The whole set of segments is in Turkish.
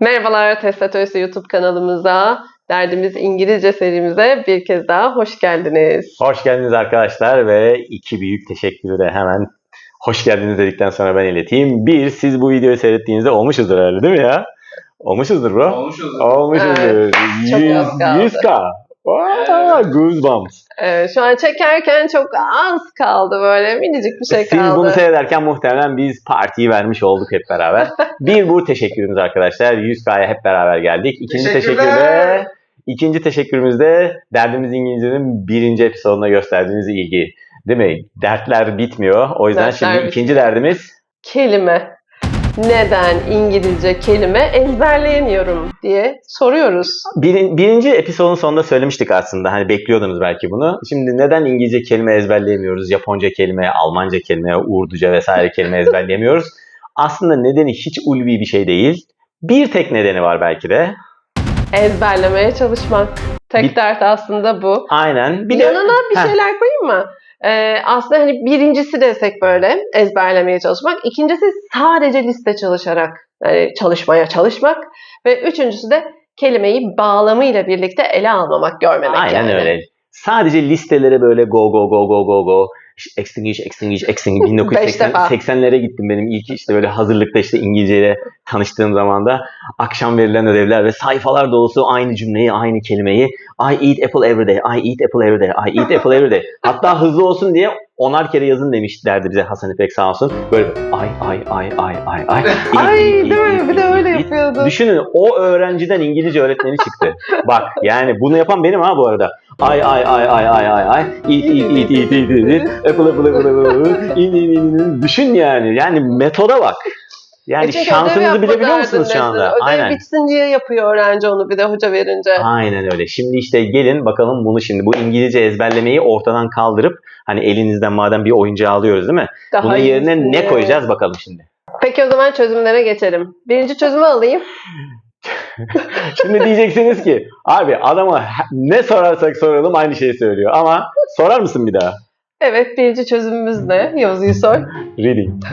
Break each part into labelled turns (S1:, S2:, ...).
S1: Merhabalar Testatörüsü YouTube kanalımıza, Derdimiz İngilizce serimize bir kez daha hoş geldiniz.
S2: Hoş geldiniz arkadaşlar ve iki büyük teşekkürü de hemen hoş geldiniz dedikten sonra ben ileteyim. Bir, siz bu videoyu seyrettiğinizde olmuşuzdur herhalde değil mi ya? Olmuşuzdur bro.
S3: Olmuşuz.
S2: Olmuşuzdur.
S1: çok
S2: 100,
S1: az kaldı.
S2: 100k. Wow, goosebumps.
S1: Ee, şu an çekerken çok az kaldı böyle minicik bir şey
S2: Siz
S1: kaldı.
S2: bunu seyrederken muhtemelen biz partiyi vermiş olduk hep beraber. bir bu teşekkürümüz arkadaşlar. 100k'ya hep beraber geldik. İkinci teşekkür
S3: Teşekkürler.
S2: de ikinci teşekkürümüz de Derdimiz İngilizce'nin birinci episoduna gösterdiğiniz ilgi. Değil mi? Dertler bitmiyor. O yüzden
S1: Dertler
S2: şimdi
S1: bitmiyor.
S2: ikinci derdimiz
S1: Kelime. Neden İngilizce kelime ezberleyemiyorum diye soruyoruz.
S2: Bir, birinci episodun sonunda söylemiştik aslında. Hani bekliyordunuz belki bunu. Şimdi neden İngilizce kelime ezberleyemiyoruz? Japonca kelime, Almanca kelime, Urduca vesaire kelime ezberleyemiyoruz? Aslında nedeni hiç ulvi bir şey değil. Bir tek nedeni var belki de.
S1: Ezberlemeye çalışmak. Tek
S2: Bir-
S1: dert aslında bu.
S2: Aynen. Bir de
S1: Yanına bir
S2: Heh.
S1: şeyler koyayım mı? Ee, aslında hani birincisi desek böyle ezberlemeye çalışmak. ikincisi sadece liste çalışarak yani çalışmaya çalışmak. Ve üçüncüsü de kelimeyi bağlamıyla birlikte ele almamak, görmemek
S2: aynen
S1: yani.
S2: öyle. Sadece listelere böyle go go go go go go extinguish extinguish extinguish
S1: Beş defa.
S2: 1980'lere gittim benim ilk işte böyle hazırlıkta işte İngilizceyle tanıştığım zaman da akşam verilen ödevler ve sayfalar dolusu aynı cümleyi aynı kelimeyi I eat apple every day I eat apple every day I eat apple every day hatta hızlı olsun diye onar kere yazın demişlerdi bize Hasan İpek sağ olsun böyle ay ay ay ay ay ay
S1: Ay değil mi? Bir de öyle yapıyordu.
S2: Düşünün o öğrenciden İngilizce öğretmeni çıktı. Bak yani bunu yapan benim ha bu arada. Ay ay ay ay ay ay ay. Eat eat eat eat eat eat. Apple apple apple apple. İn in in. Düşün yani. Yani metoda bak. Yani
S1: E
S2: şansınızı bilebiliyor musunuz şu anda?
S1: Ödev
S2: Aynen.
S1: bitsin diye yapıyor öğrenci onu bir de hoca verince.
S2: Aynen öyle. Şimdi işte gelin bakalım bunu şimdi bu İngilizce ezberlemeyi ortadan kaldırıp hani elinizden madem bir oyuncağı alıyoruz değil mi?
S1: Daha
S2: Bunun yerine ne koyacağız bakalım şimdi.
S1: Peki o zaman çözümlere geçelim. Birinci çözümü alayım.
S2: Şimdi diyeceksiniz ki abi adama ne sorarsak soralım aynı şeyi söylüyor ama sorar mısın bir daha?
S1: Evet birinci çözümümüz ne? Yavuz sor.
S2: Reading.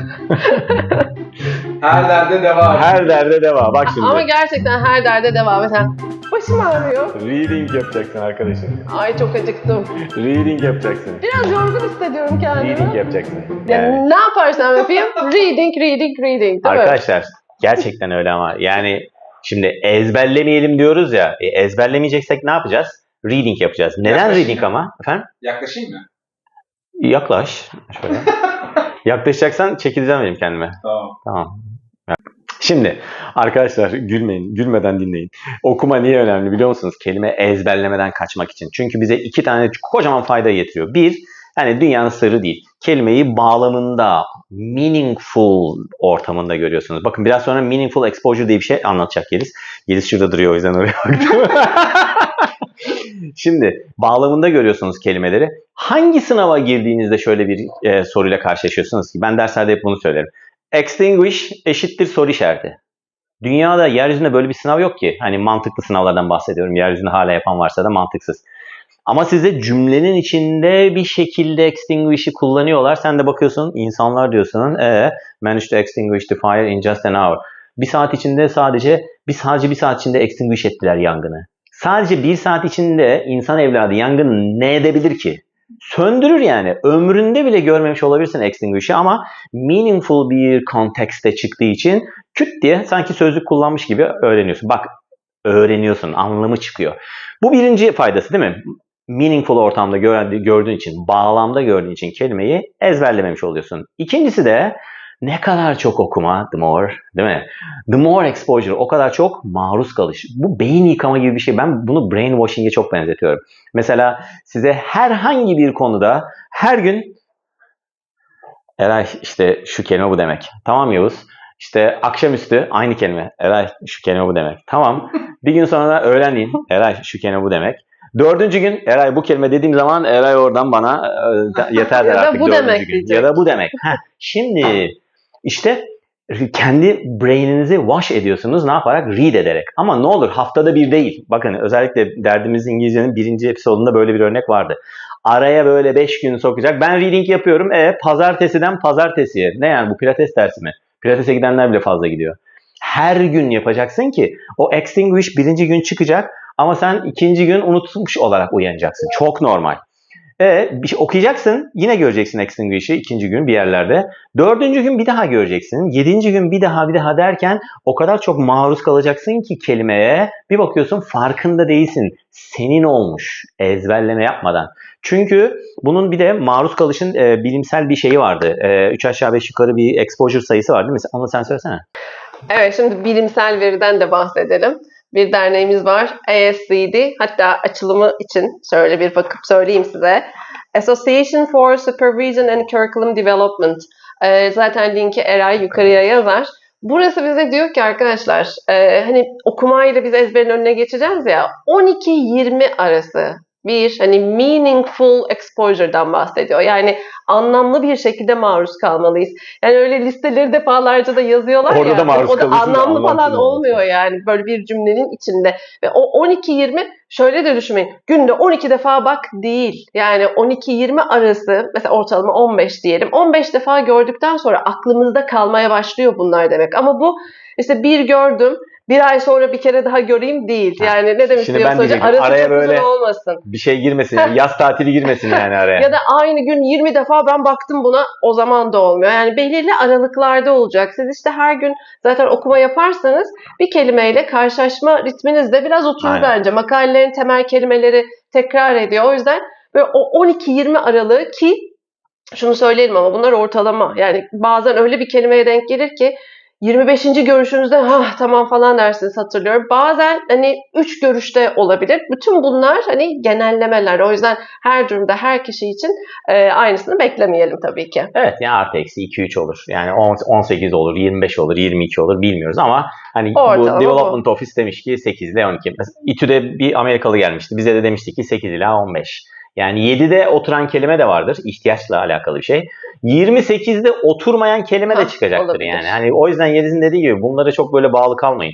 S3: Her derde devam.
S2: Her derde devam. Bak şimdi.
S1: Ama gerçekten her derde devam eden. Başım ağrıyor.
S2: Reading yapacaksın arkadaşım.
S1: Ay çok acıktım.
S2: Reading yapacaksın.
S1: Biraz yorgun hissediyorum
S2: Reading
S1: kendimi.
S2: yapacaksın.
S1: Yani
S2: Yani
S1: ne yaparsam yapayım reading, reading, reading değil mi?
S2: arkadaşlar gerçekten öyle ama yani şimdi ezberlemeyelim diyoruz ya. E, ezberlemeyeceksek ne yapacağız? Reading yapacağız. Neden
S3: Yaklaşık
S2: reading
S3: ya.
S2: ama? Efendim?
S3: Yaklaşayım mı?
S2: Yaklaş. Şöyle. Yaklaşacaksan çekileceğim benim kendime.
S3: Tamam.
S2: Tamam. Şimdi arkadaşlar gülmeyin, gülmeden dinleyin. Okuma niye önemli biliyor musunuz? Kelime ezberlemeden kaçmak için. Çünkü bize iki tane kocaman fayda getiriyor. Bir, yani dünyanın sırrı değil. Kelimeyi bağlamında, meaningful ortamında görüyorsunuz. Bakın biraz sonra meaningful exposure diye bir şey anlatacak Yeliz. Yeliz şurada duruyor o yüzden oraya baktım. Şimdi bağlamında görüyorsunuz kelimeleri. Hangi sınava girdiğinizde şöyle bir e, soruyla karşılaşıyorsunuz ki? Ben derslerde hep bunu söylerim. Extinguish eşittir soru işareti. Dünyada yeryüzünde böyle bir sınav yok ki. Hani mantıklı sınavlardan bahsediyorum. Yeryüzünde hala yapan varsa da mantıksız. Ama size cümlenin içinde bir şekilde extinguish'i kullanıyorlar. Sen de bakıyorsun insanlar diyorsun. E, managed to extinguish the fire in just an hour. Bir saat içinde sadece bir sadece bir saat içinde extinguish ettiler yangını. Sadece bir saat içinde insan evladı yangını ne edebilir ki? Söndürür yani. Ömründe bile görmemiş olabilirsin extinguish'i ama meaningful bir kontekste çıktığı için küt diye sanki sözlük kullanmış gibi öğreniyorsun. Bak öğreniyorsun, anlamı çıkıyor. Bu birinci faydası değil mi? Meaningful ortamda gör- gördüğün için, bağlamda gördüğün için kelimeyi ezberlememiş oluyorsun. İkincisi de ne kadar çok okuma, the more, değil mi? The more exposure, o kadar çok maruz kalış. Bu beyin yıkama gibi bir şey. Ben bunu brainwashing'e çok benzetiyorum. Mesela size herhangi bir konuda her gün Eray işte şu kelime bu demek. Tamam Yavuz. İşte akşamüstü aynı kelime. Eray şu kelime bu demek. Tamam. Bir gün sonra öğlenleyin. Eray şu kelime bu demek. Dördüncü gün Eray bu kelime dediğim zaman Eray oradan bana e, yeter der artık
S1: bu
S2: dördüncü
S1: demek
S2: gün.
S1: diyecek.
S2: Ya da bu demek. Heh, şimdi işte kendi braininizi wash ediyorsunuz ne yaparak? Read ederek. Ama ne olur haftada bir değil. Bakın özellikle derdimiz İngilizcenin birinci episodunda böyle bir örnek vardı. araya böyle 5 gün sokacak. Ben reading yapıyorum. E pazartesiden pazartesiye. Ne yani bu pilates dersi mi? Pilatese gidenler bile fazla gidiyor. Her gün yapacaksın ki o extinguish birinci gün çıkacak ama sen ikinci gün unutmuş olarak uyanacaksın. Çok normal. E, bir şey okuyacaksın. Yine göreceksin extinguish'i ikinci gün bir yerlerde. Dördüncü gün bir daha göreceksin. Yedinci gün bir daha bir daha derken o kadar çok maruz kalacaksın ki kelimeye bir bakıyorsun farkında değilsin. Senin olmuş ezberleme yapmadan. Çünkü bunun bir de maruz kalışın e, bilimsel bir şeyi vardı. 3 aşağı 5 yukarı bir exposure sayısı var değil mi? Onu sen söylesene.
S1: Evet şimdi bilimsel veriden de bahsedelim. Bir derneğimiz var ASCD hatta açılımı için şöyle bir bakıp söyleyeyim size. Association for Supervision and Curriculum Development. Ee, zaten linki Eray yukarıya yazar. Burası bize diyor ki arkadaşlar e, hani okumayla biz ezberin önüne geçeceğiz ya 12-20 arası bir hani meaningful exposure'dan bahsediyor. Yani anlamlı bir şekilde maruz kalmalıyız. Yani öyle listeleri defalarca da yazıyorlar
S2: Orada
S1: ya.
S2: da maruz
S1: o da anlamlı falan olmuyor yani böyle bir cümlenin içinde. Ve o 12-20 şöyle de düşünmeyin. Günde 12 defa bak değil. Yani 12-20 arası mesela ortalama 15 diyelim. 15 defa gördükten sonra aklımızda kalmaya başlıyor bunlar demek. Ama bu işte bir gördüm bir ay sonra bir kere daha göreyim değil.
S2: Ha,
S1: Yani ne demek
S2: şimdi
S1: arası
S2: araya böyle-
S1: olmasın.
S2: Bir şey girmesin. yani, yaz tatili girmesin yani araya.
S1: Ya da aynı gün 20 defa ben baktım buna o zaman da olmuyor. Yani belirli aralıklarda olacak. Siz işte her gün zaten okuma yaparsanız bir kelimeyle karşılaşma ritminiz de biraz oturur
S2: Aynen.
S1: bence. Makalelerin temel kelimeleri tekrar ediyor. O yüzden böyle o 12-20 aralığı ki şunu söyleyelim ama bunlar ortalama. Yani bazen öyle bir kelimeye denk gelir ki 25. görüşünüzde ha tamam falan dersiniz hatırlıyorum. Bazen hani 3 görüşte olabilir. Bütün bunlar hani genellemeler. O yüzden her durumda her kişi için e, aynısını beklemeyelim tabii ki.
S2: Evet yani artı eksi 2-3 olur. Yani 10 18 olur, 25 olur, 22 olur bilmiyoruz ama hani
S1: Ortalama
S2: bu
S1: bu.
S2: Development Office demiş ki 8 ile 12. Mesela İTÜ'de bir Amerikalı gelmişti. Bize de demişti ki 8 ila 15. Yani 7'de oturan kelime de vardır. ihtiyaçla alakalı bir şey. 28'de oturmayan kelime de
S1: Hah,
S2: çıkacaktır
S1: olabilir.
S2: yani. Hani o yüzden Yeliz'in dediği gibi bunlara çok böyle bağlı kalmayın.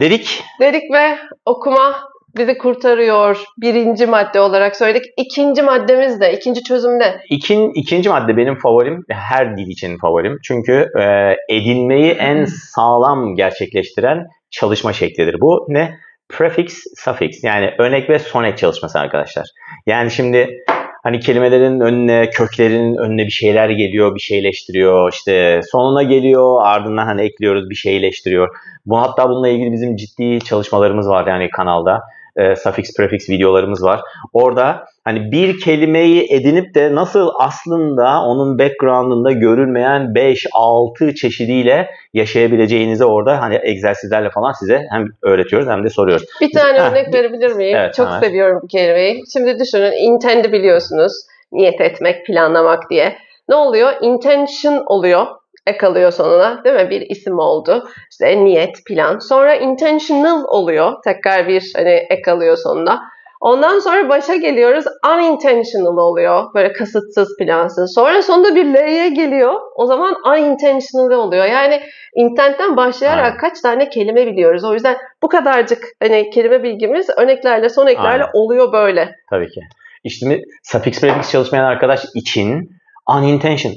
S2: Dedik
S1: Dedik ve okuma bizi kurtarıyor. Birinci madde olarak söyledik. İkinci maddemiz de, ikinci çözümde.
S2: İkin, ikinci madde benim favorim. Her dil için favorim. Çünkü e, edinmeyi en sağlam gerçekleştiren çalışma şeklidir. Bu ne? Prefix, suffix. Yani örnek ve sonek çalışması arkadaşlar. Yani şimdi hani kelimelerin önüne, köklerinin önüne bir şeyler geliyor, bir şeyleştiriyor. İşte sonuna geliyor, ardından hani ekliyoruz, bir şeyleştiriyor. Bu hatta bununla ilgili bizim ciddi çalışmalarımız var yani kanalda. E, suffix, prefix videolarımız var. Orada hani bir kelimeyi edinip de nasıl aslında onun background'ında görülmeyen 5-6 çeşidiyle yaşayabileceğinizi orada hani egzersizlerle falan size hem öğretiyoruz hem de soruyoruz.
S1: Bir tane
S2: Heh,
S1: örnek verebilir miyim?
S2: Evet,
S1: Çok
S2: hemen.
S1: seviyorum bu kelimeyi. Şimdi düşünün, intend'i biliyorsunuz. Niyet etmek, planlamak diye. Ne oluyor? Intention oluyor. Ek alıyor sonuna değil mi? Bir isim oldu. İşte niyet, plan. Sonra intentional oluyor. Tekrar bir hani ek alıyor sonuna. Ondan sonra başa geliyoruz. Unintentional oluyor. Böyle kasıtsız, plansız. Sonra sonunda bir L'ye geliyor. O zaman unintentional oluyor. Yani intentten başlayarak
S2: Aynen.
S1: kaç tane kelime biliyoruz. O yüzden bu kadarcık hani kelime bilgimiz örneklerle, son eklerle
S2: Aynen.
S1: oluyor böyle.
S2: Tabii ki. İşte suffix prefix çalışmayan arkadaş için unintention,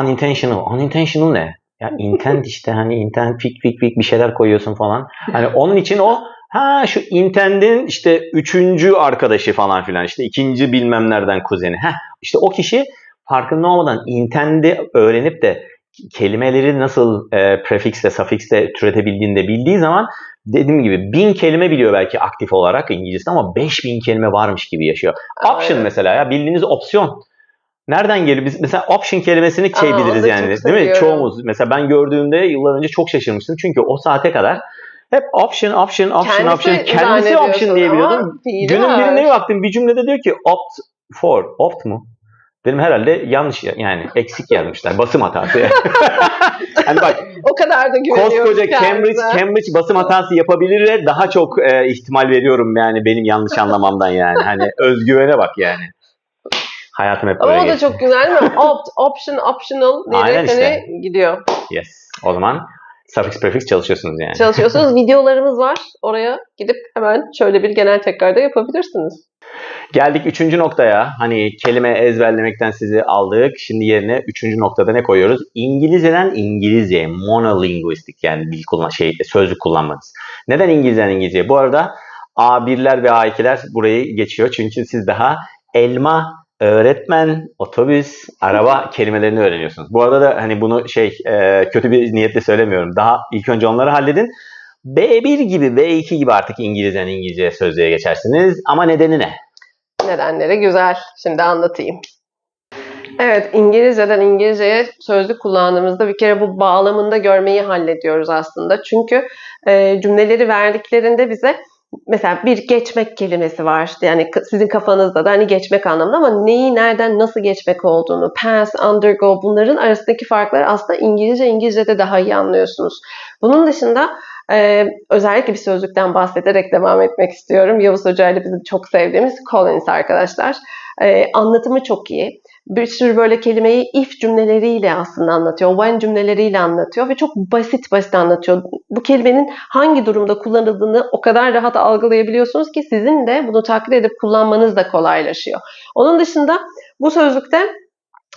S2: unintentional, unintentional ne? Ya intent işte hani intent fik fik fik bir şeyler koyuyorsun falan. Hani onun için o ha şu intend'in işte üçüncü arkadaşı falan filan işte ikinci bilmem nereden kuzeni. Heh, işte o kişi farkında olmadan intend'i öğrenip de kelimeleri nasıl e, prefixle, suffixle türetebildiğini de bildiği zaman dediğim gibi bin kelime biliyor belki aktif olarak İngilizce ama 5000 kelime varmış gibi yaşıyor. Option mesela ya bildiğiniz opsiyon. Nereden geliyor? Biz mesela option kelimesini şey
S1: Aa,
S2: biliriz yani değil mi?
S1: seviyorum.
S2: Çoğumuz mesela ben gördüğümde yıllar önce çok şaşırmıştım. Çünkü o saate kadar hep option, option, option, option. Kendisi option diye biliyordum. Günün
S1: var.
S2: birine bir baktım bir cümlede diyor ki opt for. Opt mu? Dedim herhalde yanlış ya- yani eksik yazmışlar. Basım hatası. hani bak
S1: O kadar da güveniyorum
S2: koskoca Cambridge. Cambridge basım hatası yapabilir daha çok e, ihtimal veriyorum yani benim yanlış anlamamdan yani. Hani özgüvene bak yani. Hayatım hep böyle
S1: Ama o da
S2: geçti.
S1: çok güzel mi? Opt, option, optional
S2: Aynen
S1: diyerek
S2: işte.
S1: hani gidiyor.
S2: Yes. O zaman suffix prefix çalışıyorsunuz yani.
S1: Çalışıyorsunuz. Videolarımız var. Oraya gidip hemen şöyle bir genel tekrarda yapabilirsiniz.
S2: Geldik üçüncü noktaya. Hani kelime ezberlemekten sizi aldık. Şimdi yerine üçüncü noktada ne koyuyoruz? İngilizceden İngilizceye monolinguistik yani dil kullan şey sözlük kullanmanız. Neden İngilizceden İngilizceye? Bu arada A1'ler ve A2'ler burayı geçiyor. Çünkü siz daha elma, öğretmen, otobüs, araba kelimelerini öğreniyorsunuz. Bu arada da hani bunu şey e, kötü bir niyetle söylemiyorum. Daha ilk önce onları halledin. B1 gibi, B2 gibi artık İngilizceden İngilizce sözlüğe geçersiniz. Ama nedeni ne?
S1: Nedenleri güzel. Şimdi anlatayım. Evet, İngilizceden İngilizceye sözlük kullandığımızda bir kere bu bağlamında görmeyi hallediyoruz aslında. Çünkü e, cümleleri verdiklerinde bize mesela bir geçmek kelimesi var. Yani sizin kafanızda da hani geçmek anlamında ama neyi nereden nasıl geçmek olduğunu, pass, undergo bunların arasındaki farkları aslında İngilizce İngilizce'de daha iyi anlıyorsunuz. Bunun dışında e, özellikle bir sözlükten bahsederek devam etmek istiyorum. Yavuz Hoca ile bizim çok sevdiğimiz Collins arkadaşlar. E, anlatımı çok iyi. Bir sürü böyle kelimeyi if cümleleriyle aslında anlatıyor. When cümleleriyle anlatıyor ve çok basit basit anlatıyor. Bu kelimenin hangi durumda kullanıldığını o kadar rahat algılayabiliyorsunuz ki sizin de bunu taklit edip kullanmanız da kolaylaşıyor. Onun dışında bu sözlükte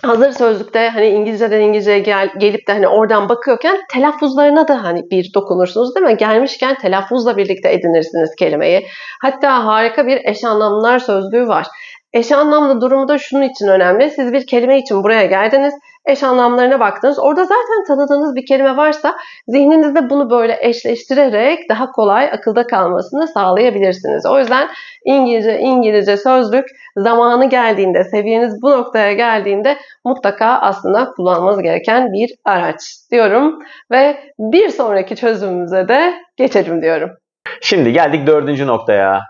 S1: hazır sözlükte hani İngilizceden İngilizceye gel, gelip de hani oradan bakıyorken telaffuzlarına da hani bir dokunursunuz değil mi? Gelmişken telaffuzla birlikte edinirsiniz kelimeyi. Hatta harika bir eş anlamlılar sözlüğü var. Eş anlamlı durumu da şunun için önemli. Siz bir kelime için buraya geldiniz. Eş anlamlarına baktınız. Orada zaten tanıdığınız bir kelime varsa zihninizde bunu böyle eşleştirerek daha kolay akılda kalmasını sağlayabilirsiniz. O yüzden İngilizce İngilizce sözlük zamanı geldiğinde, seviyeniz bu noktaya geldiğinde mutlaka aslında kullanmanız gereken bir araç diyorum ve bir sonraki çözümümüze de geçelim diyorum.
S2: Şimdi geldik dördüncü noktaya.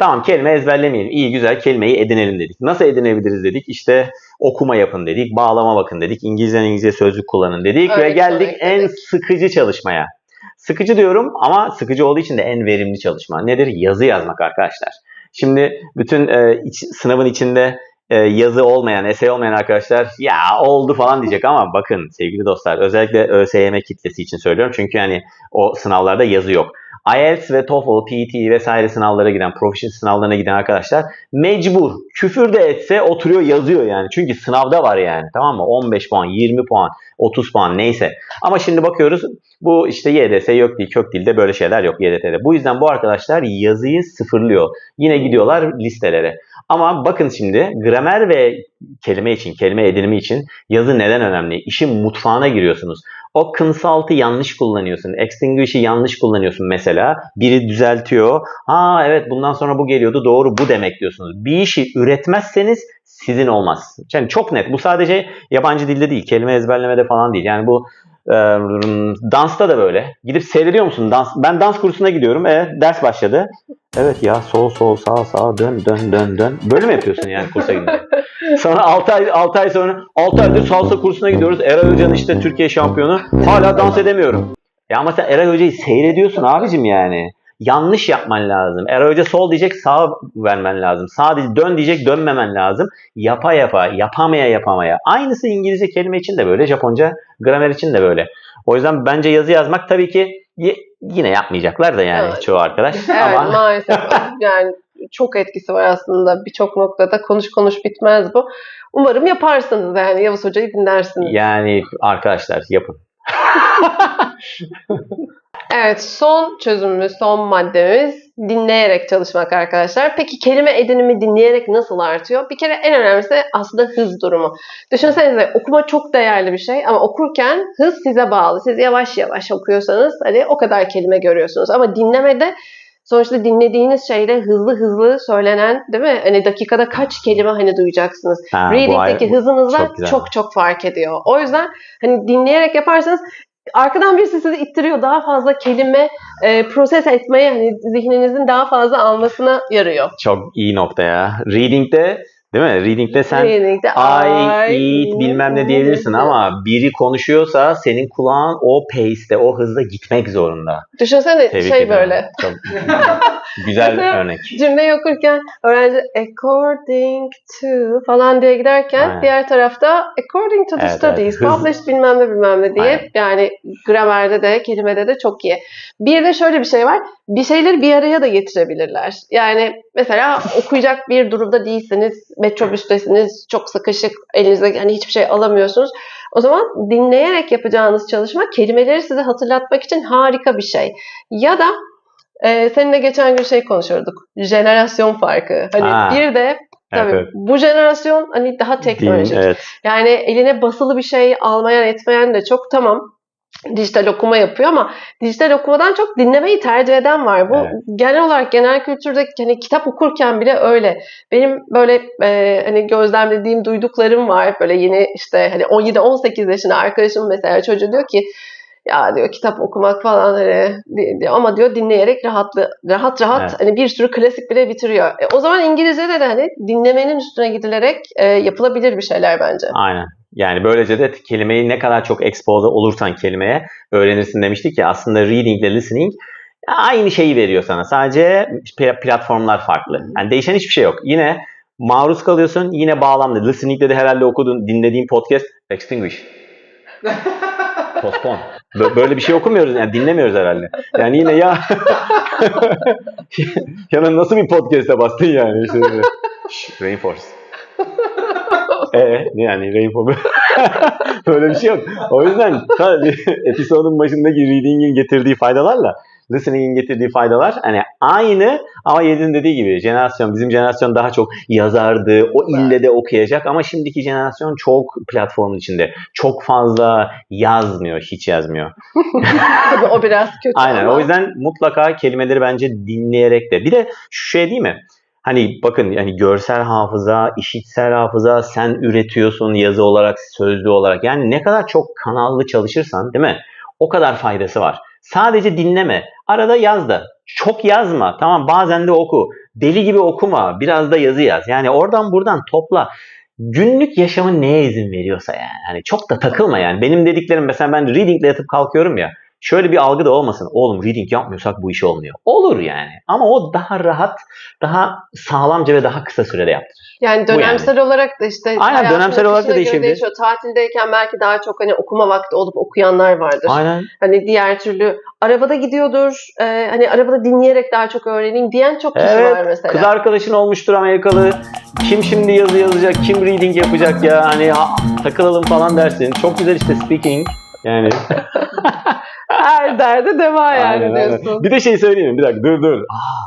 S2: Tamam kelime ezberlemeyelim. İyi güzel kelimeyi edinelim dedik. Nasıl edinebiliriz dedik? İşte okuma yapın dedik, bağlama bakın dedik, İngilizceden İngilizce sözlük kullanın dedik
S1: Örnek
S2: ve geldik
S1: örnek
S2: en
S1: dedik.
S2: sıkıcı çalışmaya. Sıkıcı diyorum ama sıkıcı olduğu için de en verimli çalışma. Nedir? Yazı yazmak arkadaşlar. Şimdi bütün e, iç- sınavın içinde e, yazı olmayan, essay olmayan arkadaşlar ya oldu falan diyecek ama bakın sevgili dostlar özellikle ÖSYM kitlesi için söylüyorum. Çünkü hani o sınavlarda yazı yok. IELTS ve TOEFL, PET vesaire sınavlara giden, proficiency sınavlarına giden arkadaşlar mecbur. Küfür de etse oturuyor yazıyor yani. Çünkü sınavda var yani tamam mı? 15 puan, 20 puan, 30 puan neyse. Ama şimdi bakıyoruz bu işte YDS yok değil, kök dilde böyle şeyler yok YDT'de. Bu yüzden bu arkadaşlar yazıyı sıfırlıyor. Yine gidiyorlar listelere. Ama bakın şimdi gramer ve kelime için, kelime edinimi için yazı neden önemli? İşin mutfağına giriyorsunuz. O consult'ı yanlış kullanıyorsun. Extinguish'i yanlış kullanıyorsun mesela. Biri düzeltiyor. Ha evet bundan sonra bu geliyordu doğru bu demek diyorsunuz. Bir işi üretmezseniz sizin olmaz. Yani çok net. Bu sadece yabancı dilde değil. Kelime ezberlemede falan değil. Yani bu dansta da böyle. Gidip seyrediyor musun? Dans, ben dans kursuna gidiyorum. E, ders başladı. Evet ya sol sol sağ sağ dön dön dön dön. Böyle mi yapıyorsun yani kursa gidince? Sonra 6 ay 6 ay sonra 6 aydır salsa kursuna gidiyoruz. Eray Hoca'nın işte Türkiye şampiyonu. Hala dans edemiyorum. Ya ama sen Eray Hoca'yı seyrediyorsun abicim yani. Yanlış yapman lazım. Eray Hoca sol diyecek sağ vermen lazım. Sağ diye- dön diyecek dönmemen lazım. Yapa yapa, yapamaya yapamaya. Aynısı İngilizce kelime için de böyle, Japonca gramer için de böyle. O yüzden bence yazı yazmak tabii ki yine yapmayacaklar da yani
S1: Evet.
S2: çoğu arkadaş.
S1: Evet
S2: Ama
S1: maalesef yani çok etkisi var aslında birçok noktada konuş konuş bitmez bu. Umarım yaparsınız yani Yavuz Hoca'yı dinlersiniz.
S2: yani arkadaşlar yapın.
S1: Evet son çözümümüz, son maddemiz dinleyerek çalışmak arkadaşlar. Peki kelime edinimi dinleyerek nasıl artıyor? Bir kere en önemlisi aslında hız durumu. Düşünsenize okuma çok değerli bir şey ama okurken hız size bağlı. Siz yavaş yavaş okuyorsanız hani o kadar kelime görüyorsunuz. Ama dinlemede sonuçta dinlediğiniz şeyde hızlı hızlı söylenen değil mi? Hani dakikada kaç kelime hani duyacaksınız.
S2: Ha,
S1: Reading'deki hızınızla
S2: çok
S1: çok, çok fark ediyor. O yüzden hani dinleyerek yaparsanız arkadan birisi sizi ittiriyor. Daha fazla kelime e, proses etmeye hani zihninizin daha fazla almasına yarıyor.
S2: Çok iyi nokta ya. Reading'de Değil mi? Reading'de sen
S1: Reading'de
S2: I, eat bilmem ne diyebilirsin ama biri konuşuyorsa senin kulağın o pace'te, o hızda gitmek zorunda.
S1: Düşünsene
S2: Tebrik
S1: şey
S2: ederim.
S1: böyle.
S2: Çok güzel
S1: Mesela-
S2: örnek.
S1: Cümleyi okurken öğrenci according to falan diye giderken
S2: Aynen.
S1: diğer tarafta according to the
S2: Evet,
S1: studies,
S2: evet.
S1: Published bilmem ne bilmem ne diye
S2: Aynen.
S1: yani gramerde de kelimede de çok iyi. Bir de şöyle bir şey var. Bir şeyleri bir araya da getirebilirler. Yani mesela okuyacak bir durumda değilsiniz, metrobüstesiniz, çok sıkışık, elinize hani hiçbir şey alamıyorsunuz. O zaman dinleyerek yapacağınız çalışma kelimeleri size hatırlatmak için harika bir şey. Ya da e, seninle geçen gün şey konuşuyorduk. Jenerasyon farkı. Hani
S2: Ha.
S1: bir de tabii
S2: Evet,
S1: bu jenerasyon hani daha
S2: Din-
S1: teknolojik.
S2: evet.
S1: Yani eline basılı bir şey almayan etmeyen de çok tamam dijital okuma yapıyor ama dijital okumadan çok dinlemeyi tercih eden var. Bu
S2: Evet.
S1: genel olarak genel kültürde hani kitap okurken bile öyle. Benim böyle e, hani gözlemlediğim duyduklarım var. Böyle yeni işte hani 17-18 yaşında arkadaşım mesela çocuğu diyor ki ya diyor kitap okumak falan hani di- diyor ama diyor dinleyerek rahatlı rahat rahat
S2: Evet.
S1: hani bir sürü klasik bile bitiriyor. E, o zaman İngilizce'de de hani dinlemenin üstüne gidilerek e, yapılabilir bir şeyler bence.
S2: Aynen. Yani böylece de kelimeyi ne kadar çok expose olursan kelimeye öğrenirsin demiştik ya aslında reading ile listening aynı şeyi veriyor sana. Sadece pla- platformlar farklı. Yani değişen hiçbir şey yok. Yine maruz kalıyorsun. Yine bağlamlı. Listening'de de herhalde okudun, dinlediğin podcast extinguish. Postpone. Bö- Böyle bir şey okumuyoruz yani dinlemiyoruz herhalde. Yani yine ya yana nasıl bir podcast'e bastın yani? İşte böyle. Ee, ne yani Rainforest? Böyle bir şey yok. O yüzden episodun başındaki reading'in getirdiği faydalarla listening'in getirdiği faydalar hani aynı ama Yedin dediği gibi jenerasyon bizim jenerasyon daha çok yazardı o ille de okuyacak ama şimdiki jenerasyon çok platformun içinde çok fazla yazmıyor hiç yazmıyor.
S1: O biraz kötü
S2: Aynen
S1: ama.
S2: o yüzden mutlaka kelimeleri bence dinleyerek de bir de şu şey değil mi? Hani bakın yani görsel hafıza, işitsel hafıza sen üretiyorsun yazı olarak, sözlü olarak. Yani ne kadar çok kanallı çalışırsan değil mi? O kadar faydası var. Sadece dinleme. Arada yaz da. Çok yazma. Tamam bazen de oku. Deli gibi okuma. Biraz da yazı yaz. Yani oradan buradan topla. Günlük yaşamın neye izin veriyorsa yani. Hani çok da takılma yani. Benim dediklerim mesela ben readingle yatıp kalkıyorum ya. Şöyle bir algı da olmasın. Oğlum reading yapmıyorsak bu iş olmuyor. Olur yani. Ama o daha rahat, daha sağlamca ve daha kısa sürede yaptırır.
S1: Yani dönemsel olarak da işte
S2: Aynen, dönemsel olarak da değişebilir.
S1: değişiyor. Tatildeyken belki daha çok hani okuma vakti olup okuyanlar vardır.
S2: Aynen.
S1: Hani diğer türlü arabada gidiyordur. e, hani arabada dinleyerek daha çok öğreneyim diyen çok kişi
S2: Evet,
S1: var mesela.
S2: Kız arkadaşın olmuştur Amerikalı. Kim şimdi yazı yazacak, kim reading yapacak ya hani ha, takılalım falan dersin. Çok güzel işte speaking. Yani
S1: Her derde deva yani
S2: Aynen, aynen.
S1: diyorsun.
S2: Bir de şey söyleyeyim? Bir dakika dur dur. Aa,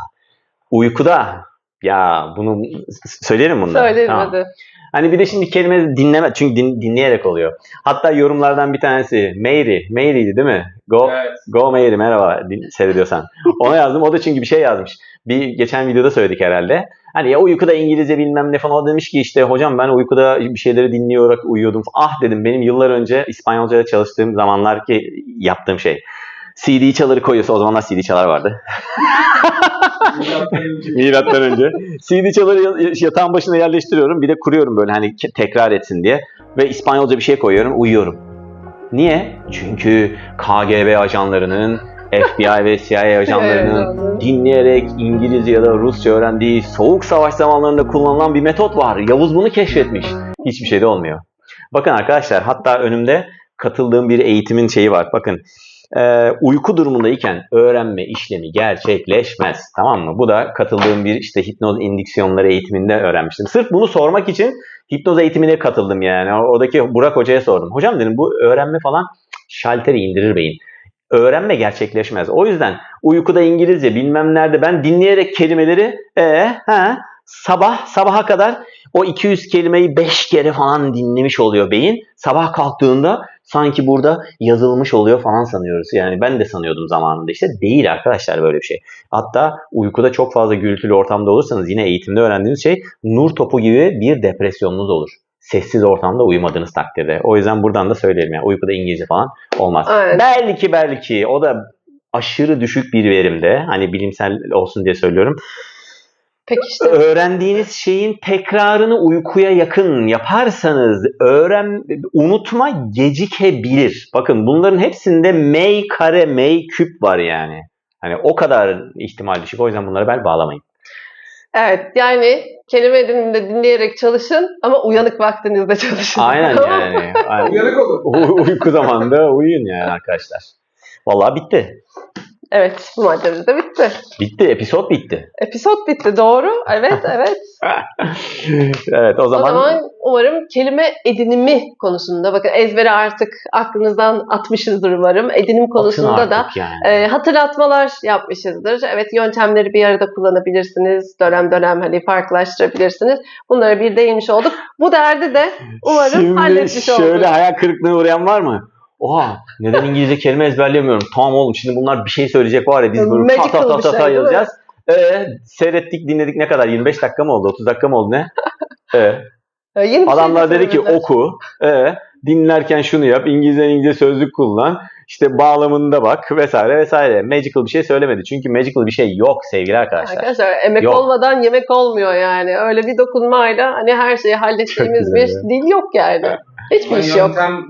S2: uykuda. Ya bunu söylerim bunu.
S1: Söylerim
S2: Tamam.
S1: hadi.
S2: Hani bir de şimdi kelime dinleme çünkü din- dinleyerek oluyor. Hatta yorumlardan bir tanesi Mary, Mary'di değil mi? Go
S3: Evet.
S2: Go Mary merhaba din- seyrediyorsan. Ona yazdım. O da çünkü bir şey yazmış. Bir geçen videoda söyledik herhalde. Hani ya uykuda İngilizce bilmem ne falan. O demiş ki işte hocam ben uykuda bir şeyleri dinleyerek uyuyordum. Ah dedim benim yıllar önce İspanyolca'da çalıştığım zamanlar ki yaptığım şey. CD çaları koyuyorsa o zamanlar CD çalar vardı. Milattan önce. CD çaları ya- yatağın başına yerleştiriyorum. Bir de kuruyorum böyle hani tekrar etsin diye. Ve İspanyolca bir şey koyuyorum. Uyuyorum. Niye? Çünkü KGB ajanlarının, FBI ve CIA ajanlarının dinleyerek İngilizce ya da Rusça öğrendiği soğuk savaş zamanlarında kullanılan bir metot var. Yavuz bunu keşfetmiş. Hiçbir şey de olmuyor. Bakın arkadaşlar hatta önümde katıldığım bir eğitimin şeyi var. Bakın e, uyku durumundayken öğrenme işlemi gerçekleşmez. Tamam mı? Bu da katıldığım bir işte hipnoz indüksiyonları eğitiminde öğrenmiştim. Sırf bunu sormak için hipnoz eğitimine katıldım yani. Oradaki Burak Hoca'ya sordum. Hocam dedim bu öğrenme falan şalteri indirir beyin. Öğrenme gerçekleşmez. O yüzden uykuda İngilizce bilmem nerede ben dinleyerek kelimeleri e ha sabah sabaha kadar o 200 kelimeyi 5 kere falan dinlemiş oluyor beyin. Sabah kalktığında sanki burada yazılmış oluyor falan sanıyoruz. Yani ben de sanıyordum zamanında işte. Değil arkadaşlar böyle bir şey. Hatta uykuda çok fazla gürültülü ortamda olursanız yine eğitimde öğrendiğiniz şey nur topu gibi bir depresyonunuz olur. Sessiz ortamda uyumadığınız takdirde. O yüzden buradan da söyleyelim yani uykuda İngilizce falan olmaz.
S1: Aynen.
S2: Belki belki o da aşırı düşük bir verimde hani bilimsel olsun diye söylüyorum.
S1: Pekişti.
S2: öğrendiğiniz şeyin tekrarını uykuya yakın yaparsanız öğren unutma gecikebilir. Bakın bunların hepsinde M kare M küp var yani. Hani o kadar ihtimal düşük. O yüzden bunları bel bağlamayın.
S1: Evet yani kelime ediniminde dinleyerek çalışın ama uyanık vaktinizde çalışın.
S2: Aynen yani. Aynen.
S3: Uyanık olun.
S2: U- uyku zamanında uyuyun yani arkadaşlar. Vallahi bitti.
S1: Evet bu maddemiz de bitti.
S2: Bitti. Episod bitti.
S1: Episod bitti doğru. Evet evet.
S2: evet o
S1: O
S2: zaman,
S1: zaman umarım kelime edinimi konusunda bakın ezbere artık aklınızdan atmışızdır umarım. Edinim konusunda da
S2: yani.
S1: e, hatırlatmalar yapmışızdır. Evet yöntemleri bir arada kullanabilirsiniz. Dönem dönem hani farklılaştırabilirsiniz. Bunlara bir değinmiş olduk. Bu derdi de umarım
S2: Şimdi
S1: halletmiş
S2: şöyle
S1: olduk.
S2: hayal kırıklığına uğrayan var mı? Oha neden İngilizce kelime ezberleyemiyorum? Tamam oğlum şimdi bunlar bir şey söyleyecek var ya biz böyle ta ta
S1: Magical
S2: ta
S1: bir
S2: ta
S1: şey,
S2: ta yazacağız. Ee, seyrettik dinledik ne kadar? 25 dakika mı oldu? 30 dakika mı oldu ne? Ee,
S1: E, yeni şey
S2: adamlar
S1: de
S2: dedi ki oku. Ee, dinlerken şunu yap. İngilizce İngilizce sözlük kullan. İşte bağlamında bak vesaire vesaire. Magical bir şey söylemedi. Çünkü magical bir şey yok sevgili arkadaşlar.
S1: Arkadaşlar emek
S2: Yok.
S1: olmadan yemek olmuyor yani. Öyle bir dokunmayla hani her şeyi hallettiğimiz bir dil yok yani. Hiçbir iş yok.
S3: yöntem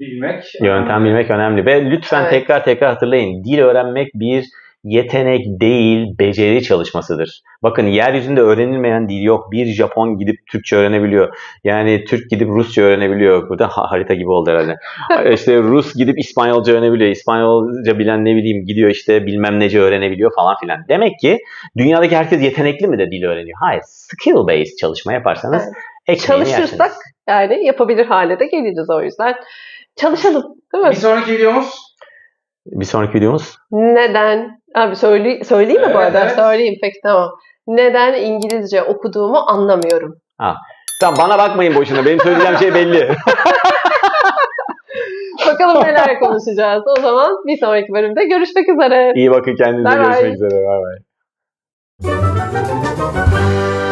S3: bilmek.
S2: Yöntem bilmek önemli ve lütfen
S1: Evet.
S2: tekrar tekrar hatırlayın. Dil öğrenmek bir yetenek değil, beceri çalışmasıdır. Bakın yeryüzünde öğrenilmeyen dil yok. Bir Japon gidip Türkçe öğrenebiliyor. Yani Türk gidip Rusça öğrenebiliyor. Burada ha- harita gibi oldu herhalde. işte Rus gidip İspanyolca öğrenebiliyor. İspanyolca bilen ne bileyim gidiyor işte bilmem nece öğrenebiliyor falan filan. Demek ki dünyadaki herkes yetenekli mi de dil öğreniyor? Hayır. Skill based çalışma yaparsanız
S1: Evet.
S2: ekmeğini
S1: Çalışırsak
S2: yersiniz.
S1: yani yapabilir hale de geliriz o yüzden. Çalışalım değil mi?
S3: Bir sonraki videomuz
S2: Bir sonraki videomuz
S1: Neden? Abi söyle, söyleyeyim mi bu
S3: Evet,
S1: arada?
S3: evet.
S1: Söyleyeyim peki tamam. Neden İngilizce okuduğumu anlamıyorum.
S2: Tamam bana bakmayın boşuna. Benim söyleyeceğim şey belli.
S1: Bakalım neler konuşacağız. O zaman bir sonraki bölümde görüşmek üzere.
S2: İyi bakın kendinize.
S1: Bye bye.
S2: Görüşmek üzere. Bay bay.